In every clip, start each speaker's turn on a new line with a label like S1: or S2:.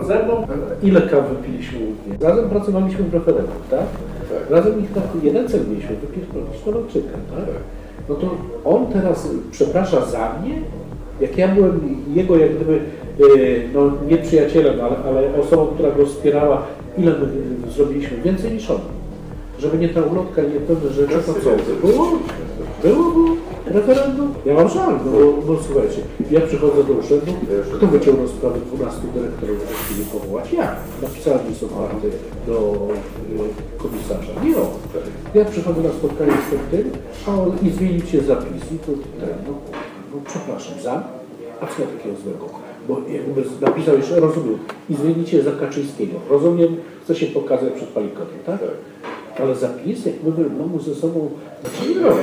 S1: przykład ze mną, ile kaw wypiliśmy łudnie? Razem pracowaliśmy w referendum, tak?
S2: Tak.
S1: Razem ich na jeden cel mieliśmy, wypierdolić Kowalczyka, tak?
S2: Tak.
S1: No to on teraz przeprasza za mnie, jak ja byłem jego jak gdyby, e, no nie przyjacielem, ale, ale osobą, która go wspierała, ile my zrobiliśmy? Więcej niż on. Żeby nie ta ulotka, nie pewne rzeczy, to co? Było? Było, było. Referendum? Ja mam żal, no bo, bo słuchajcie, ja przychodzę do urzędu, kto wyciągnął sprawę 12 dyrektorów w tej chwili powołać? Ja. Napisałem list otwarty do y, komisarza. Nie on. Ja przychodzę na spotkanie z tym, tym, a on i zmienicie zapisy, to ten, no, no przepraszam, za? A co takiego złego? Bo jakby napisał jeszcze, rozumiem, i zmienicie za Kaczyńskiego. Rozumiem, chce się pokazać przed Palikotem, tak? Ale zapis, jak my mamy ze sobą, znaczy nie robię.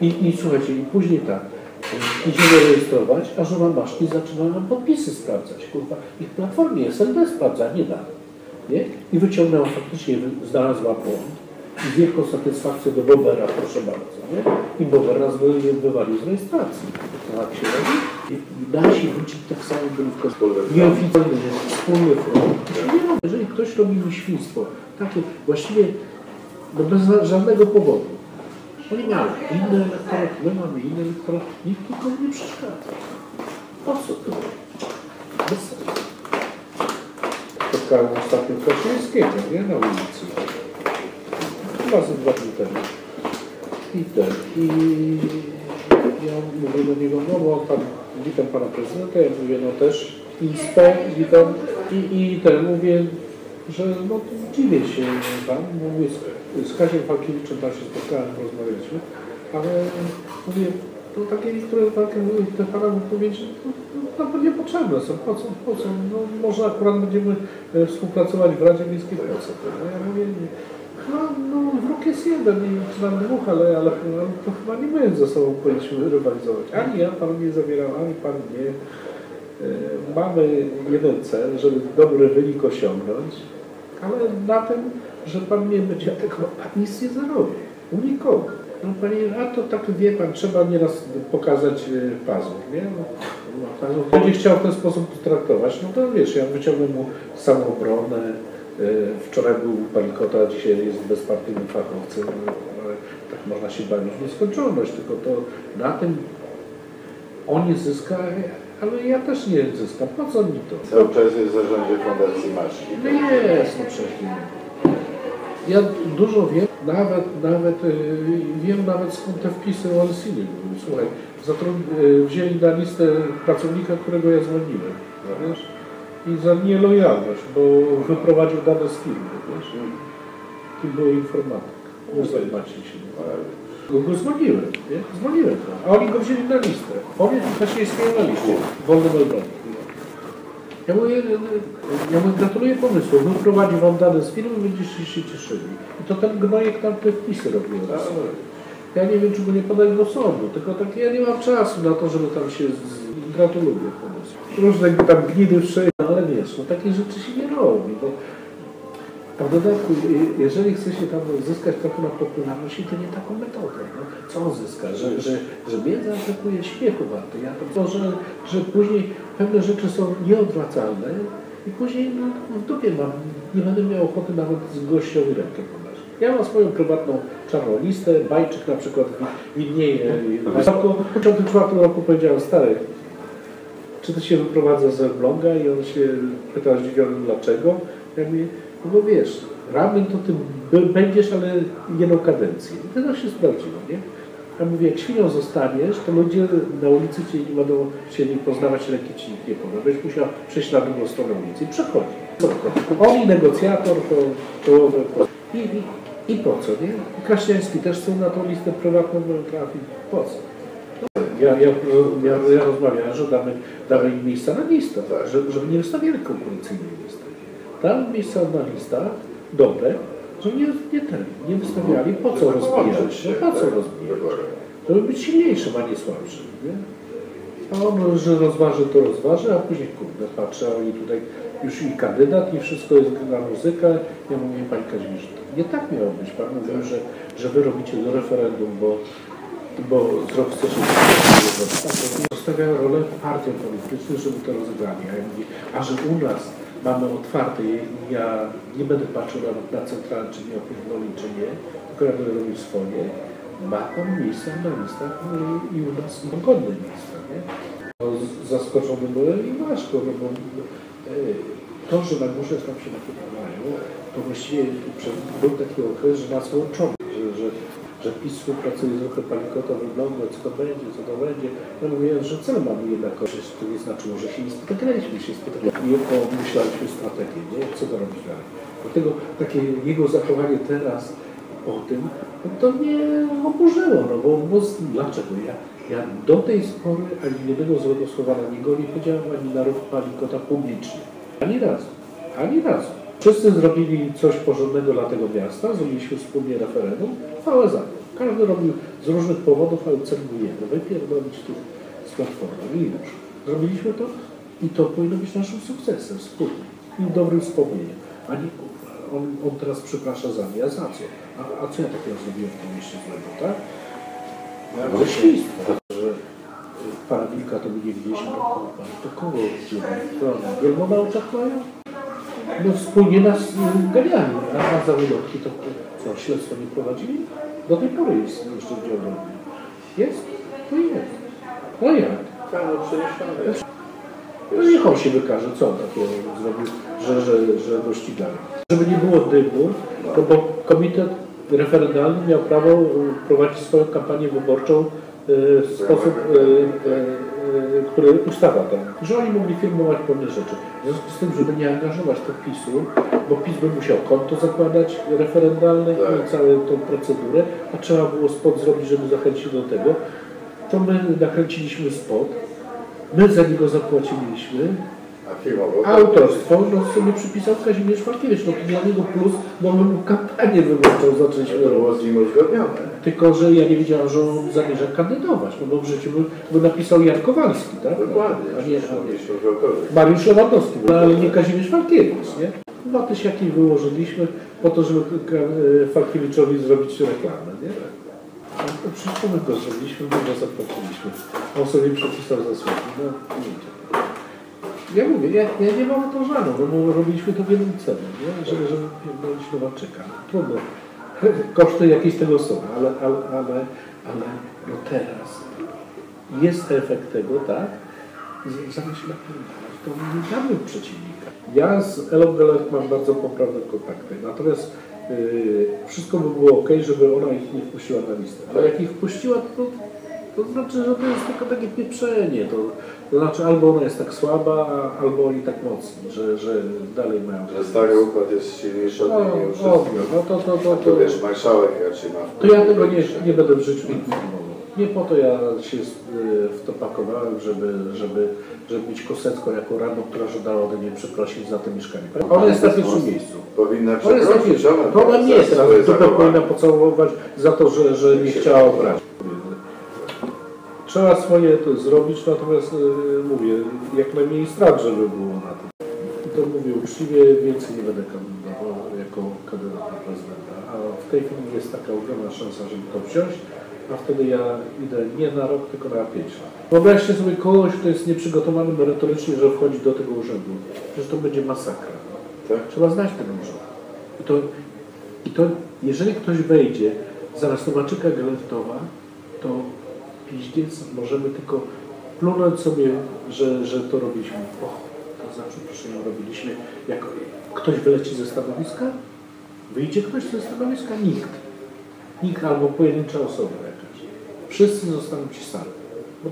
S1: I, I słuchajcie, i później tak, idziemy rejestrować, a żona Maszki zaczyna nam podpisy sprawdzać. Kurwa, ich platformie SLD sprawdza, nie da. Nie? I wyciągnęła faktycznie, znalazła błąd. I wielką satysfakcją do Bobera, proszę bardzo. Nie? I Bober nas wy, wywalił z rejestracji. Tak się robi. I nasi ludzie tak samo kościele. Nieoficjalny, wspólny front. Nie robię. Jeżeli ktoś robi świństwo, takie właściwie no bez ża- żadnego powodu, oni mają inny elektorat, my mamy inny elektorat, nikt nikomu nie przeszkadza. Po co to? Bez sensu. Spotkałem ostatnio Kaczyńskiego, nie? Na ulicy. Chyba ze dwa dni temu. I ten, i ja mówię do niego, no bo pan, witam pana prezydenta, ja mówię, no też inspo, witam. I, i ten, mówię, że no to dziwię się tam, mówię, z, z Kaziem Falkiewiczem tam się spotkałem, rozmawialiśmy, ale mówię, to takie niektóre takie, te pana wypowiedzi no, no, niepotrzebne są, po co, po co, no może akurat będziemy e, współpracować w Radzie Miejskiej po co to? No ja mówię, no, no wróg jest jeden i czy nam dwóch, ale, ale no, to chyba nie my ze sobą powinniśmy rywalizować. Ani ja pan nie zabierał, ani pan nie. E, Mamy jeden cel, żeby dobry wynik osiągnąć, ale na tym, że pan nie będzie tego, pan nic nie zarobi. U nikogo. No panie, a to tak wie pan, trzeba nieraz pokazać e, pazur, nie? No, no, pazur. Będzie chciał w ten sposób potraktować, no to wiesz, ja wyciągnę mu samoobronę. E, Wczoraj był pan Kota, dzisiaj jest bezpartyjnym fachowcem, no, tak można się bawić w nieskończoność, tylko to na tym on nie zyska, ale ja też nie zyskam. Po co mi to?
S2: Cały czas jest w zarządzie Fundacji Maszki.
S1: No jest, no przecież. Ja dużo wiem, nawet, nawet yy, wiem nawet skąd te wpisy o Olsiny. Słuchaj, zatrud- yy, wzięli na listę pracownika, którego ja zwolniłem, no wiesz? I za nielojalność, bo wyprowadził dane z firmy, wiesz? Kim był informatyk. Józef Maciej się nazywa. Go, zwolniłem, nie? Zwolniłem. A oni go wzięli na listę. On jest właśnie istnieje na liście. Melbourne. Ja mówię, ja mówię, gratuluję pomysłu. Wyprowadzi wam dane z firmy, będziecie się cieszyli. I to ten gnojek tam te wpisy robił. Ja nie wiem, czy go nie podać do sądu, tylko tak ja nie mam czasu na to, żeby tam się z... gratuluję pomysłu. Różne tam gnidy wszędzie, ale wiesz, no takie rzeczy się nie robi. Bo... A w dodatku, je- jeżeli chce się tam zyskać trochę na popularności, to nie taką metodą. No, co on zyska? Że, że, że mnie zaatakuje śmiechu warto. Ja to, to że, że później pewne rzeczy są nieodwracalne i później no, w dupie mam. Nie będę miał ochoty nawet z gościowi rękę podać. Ja mam swoją prywatną czarną listę. Bajczyk na przykład wi- widnieje. Wysoko. W 1954 roku powiedziałem, stary, czy to się wyprowadza z Elbląga i on się pyta zdziwiony dlaczego. Ja mówię, no bo wiesz, ramen to ty będziesz, ale jedną kadencję. I to się sprawdziło, nie? Ja mówię, jak świnią zostaniesz, to ludzie na ulicy cię nie będą chcieli poznawać, ręki ci nikt nie poda. Będziesz musiał przejść na drugą stronę ulicy i przechodzi. On i negocjator, to czołowy. I, i, I po co, nie? Kraśniański też chcą na tą listę prywatną trafić. Po co? Ja, ja, ja, ja rozmawiałem, że damy, damy im miejsca na listę, żeby nie wystawiali konkurencyjnej listy. Tam miejsca na listach dobre, żeby nie, nie, ten, nie wystawiali, po co rozbijać, no, po co rozbijać, żeby być silniejszym, a nie słabszym. Nie? A on, że rozważy, to rozważy, a później kurde, patrzę, oni tutaj już i kandydat, i wszystko jest na muzykę. Ja mówię, Pani Kazimierz, nie tak miało być. Pan mówił, że, że Wy robicie do referendum, bo bo zrobić chcesz zostawiają rolę partiom politycznym, żeby to rozegrali. A ja mówię, a że u nas mamy otwarte. Ja nie będę patrzył nawet na centralę, czy nie opierdoli, czy nie, tylko ja będę robił swoje. Ma tam miejsca na listach no i, u nas godne miejsca. Nie? No, zaskoczony byłem i Maszko, no bo e, to, że na górze tam się napierają, to właściwie był taki okres, że nas łączono, że, PiS współpracuje z ruchem Palikota, wygląda, co to będzie, co to będzie. Ja mówię, że cel mamy jednakowość, to nie znaczyło, że się nie spotykaliśmy, się spotykaliśmy pomyślaliśmy strategię, nie? co to robić dalej. Dlatego takie jego zachowanie teraz o tym, to mnie oburzyło, no bo, bo dlaczego? Ja, ja do tej pory ani jednego złego słowa na niego nie powiedziałem ani na ruch Palikota publicznie. Ani razu. Ani razu. Wszyscy zrobili coś porządnego dla tego miasta, zrobiliśmy wspólnie referendum, chwała za to. Każdy robił z różnych powodów, ale cel był jeden, wypierdolić tych z platformy i już. Zrobiliśmy to i to powinno być naszym sukcesem wspólnym i dobrym wspomnieniem. A nie, on, on teraz przeprasza za mnie, a za co? A, a co ja takiego zrobiłem w tym mieście złego, tak? Że świństwo, że y, pana Wilka to by nie widzieliśmy, no to kogo na oczach mają? No wspólnie nas y, ganiali, a, za wylotki to co, śledztwo nie prowadzili? Do tej pory jest jeszcze w działaniu. Jest? To jest. No jak?
S2: No.
S1: No niech on się wykaże, co on takiego zrobił, że, że, że go ścigali. Żeby nie było dymu, to bo komitet referendalny miał prawo y, prowadzić swoją kampanię wyborczą y, w sposób, y, który ustawa tam, że oni mogli filmować pewne rzeczy. W związku z tym, żeby nie angażować to PiSu, bo PiS by musiał konto zakładać referendalne
S2: Tak.
S1: i całą tą procedurę, a trzeba było spot zrobić, żeby zachęcić do tego, to my nakręciliśmy spot, my za niego zapłaciliśmy? Autorstwo no sobie przypisał Kazimierz Falkiewicz, no to dla niego plus, bo my mu kampanię wyborczą zaczęliśmy
S2: To było z nim uzgodnione.
S1: Tylko, że ja nie wiedziałem, że on zamierza kandydować, no bo w życiu by, by napisał Jan Kowalski, tak?
S2: Dokładnie.
S1: A nie, a nie. Mariusz Lewandowski, no, ale nie Kazimierz Falkiewicz, nie? Dwa tysiaki wyłożyliśmy po to, żeby Falkiewiczowi zrobić reklamę, nie? To wszystko my to zrobiliśmy, my go zapłaciliśmy. On sobie przepisał zasługi, no wiecie. Ja mówię, ja, ja nie mam to żalu, no bo robiliśmy to w jednym celu, nie? Żeby, żeby pierdolić. Trudno. Koszty jakieś tego są, ale, ale, ale, ale no teraz jest efekt tego, tak? Z- Zamiast napierdalać, to nie damy przeciwnika. Ja z Elą Gelert mam bardzo poprawne kontakty, natomiast yy, wszystko by było ok, żeby ona ich nie wpuściła na listę. Ale jak ich wpuściła, to, to znaczy, że to jest tylko takie pieprzenie. To, to znaczy albo ona jest tak słaba, albo oni tak mocni, że, że dalej mają.
S2: Że stary układ jest silniejszy
S1: No,
S2: od niej mimo
S1: o,
S2: wszystko.
S1: no to, to, to, to,
S2: wiesz, marszałek raczej ma...
S1: to ja tego nie, nie będę w życiu informował. Nie po to ja się y, w to pakowałem, żeby, żeby, żeby mieć Kosecką jako radną, która żądała ode mnie przeprosić za to mieszkanie. Ona jest na pierwszym miejscu.
S2: Powinna
S1: jest
S2: przeprosić, ona
S1: To ona mnie teraz dupę powinna pocałować za to, że, że nie chciała obrazić. Trzeba swoje to zrobić, natomiast y, mówię, jak najmniej strat, żeby było na tym. I to mówię uczciwie, więcej nie będę kandydował jako kandydat na prezydenta. A w tej chwili jest taka ogromna szansa, żeby to wziąć, a wtedy ja idę nie na rok, tylko na pięć lat. Wyobraźcie sobie kogoś, kto jest nieprzygotowany merytorycznie, że wchodzi do tego urzędu. Przecież to będzie masakra.
S2: Tak?
S1: Trzeba znać ten urząd. I to, i to jeżeli ktoś wejdzie zamiast Nowaczyka Galentowa, to piździec możemy tylko plunąć sobie, że, że to robiliśmy. O, to za przeproszeniem robiliśmy. Jak ktoś wyleci ze stanowiska, wyjdzie ktoś ze stanowiska? Nikt. Nikt albo pojedyncza osoba jakaś. Wszyscy zostaną ci sami. Bo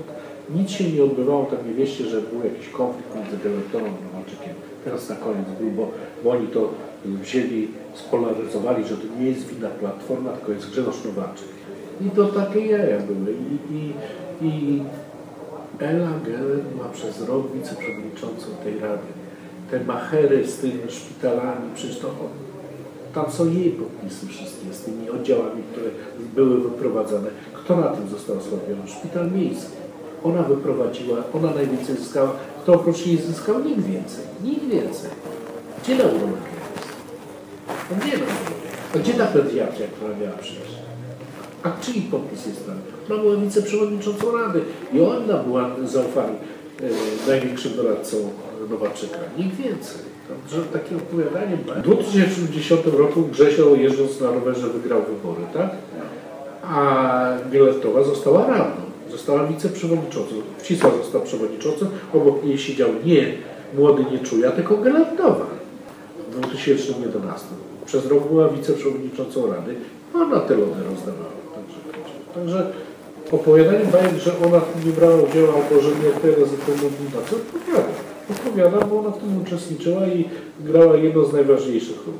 S1: nic się nie odbywało, tam nie wieście, że był jakiś konflikt między Gelentową a Nowaczykiem. Teraz na koniec był, bo, bo oni to wzięli, spolaryzowali, że to nie jest wina Platforma, tylko jest Grzegorz Nowaczyk. I to takie jaja były. I, i, i Ela Geller była przez rok wiceprzewodniczącą tej rady. Te machery z tymi szpitalami, przecież to tam są jej podpisy wszystkie z tymi oddziałami, które były wyprowadzane. Kto na tym został osłabiony? Szpital miejski. Ona wyprowadziła, ona najwięcej zyskała. Kto oprócz niej zyskał? Nikt więcej. Nikt więcej. Gdzie neurologia jest? Neurologia? A gdzie ta pediatria, która miała przyjść? A czyj podpis jest tam? Ona była wiceprzewodniczącą Rady i ona była zaufana e, największym doradcą Nowaczyka. Nikt więcej. że takie opowiadanie ma. W 2010 roku Grzesio jeżdżąc na rowerze wygrał wybory, tak? A Bieletowa została radną, została wiceprzewodniczącą. Wcisła został przewodniczącym, obok niej siedział nie młody nieczuja, tylko Geletowa w 2011. Przez rok była wiceprzewodniczącą Rady, ona te lody rozdawała. Także, także opowiadanie bajek, że ona nie brała udziału, albo że nie odpowiada za tę mobilitację, odpowiada. Odpowiada, bo ona w tym uczestniczyła i grała jedną z najważniejszych ról.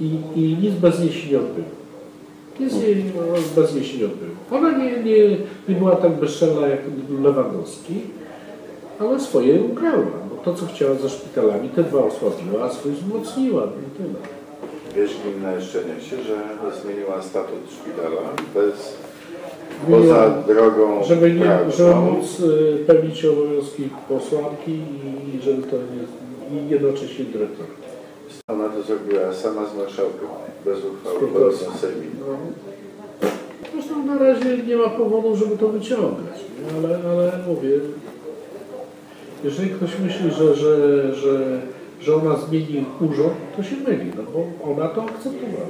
S1: I, I nic bez niej się nie odbyło. Nic no, bez niej się nie odbyło. Ona nie, nie, nie była tak bezczelna jak Lewandowski, ale swoje ugrała. To, co chciała ze szpitalami, te dwa osłabiła, a swój wzmocniła. No i tyle.
S2: Wiesz, gmina jeszcze niesie, że zmieniła statut szpitala bez, poza drogą
S1: Żeby, nie, żeby móc y, pełnić obowiązki posłanki i żeby to nie, i jednocześnie dyrektor.
S2: Ona to zrobiła sama z marszałkiem, bez uchwały podobno sejmiku.
S1: No. Zresztą na razie nie ma powodu, żeby to wyciągać, ale, ale mówię, jeżeli ktoś myśli, że, że, że, że ona zmieni urząd, to się myli, no bo ona to akceptowała.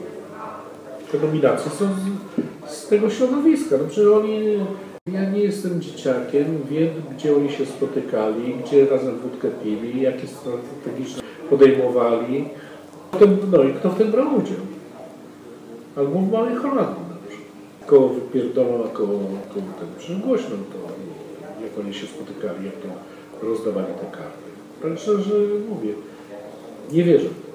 S1: Te nominacje są z, z tego środowiska. No przecież oni, ja nie jestem dzieciakiem, wiem gdzie oni się spotykali, gdzie razem wódkę pili, jakie strategiczne podejmowali. No i kto w tym brał udział? Albo w Małej Holandii na przykład. Koło wypierdolą, a koło, koło głośno to, jak oni się spotykali, jak to rozdawali te karty. Także, że mówię, nie wierzę w to.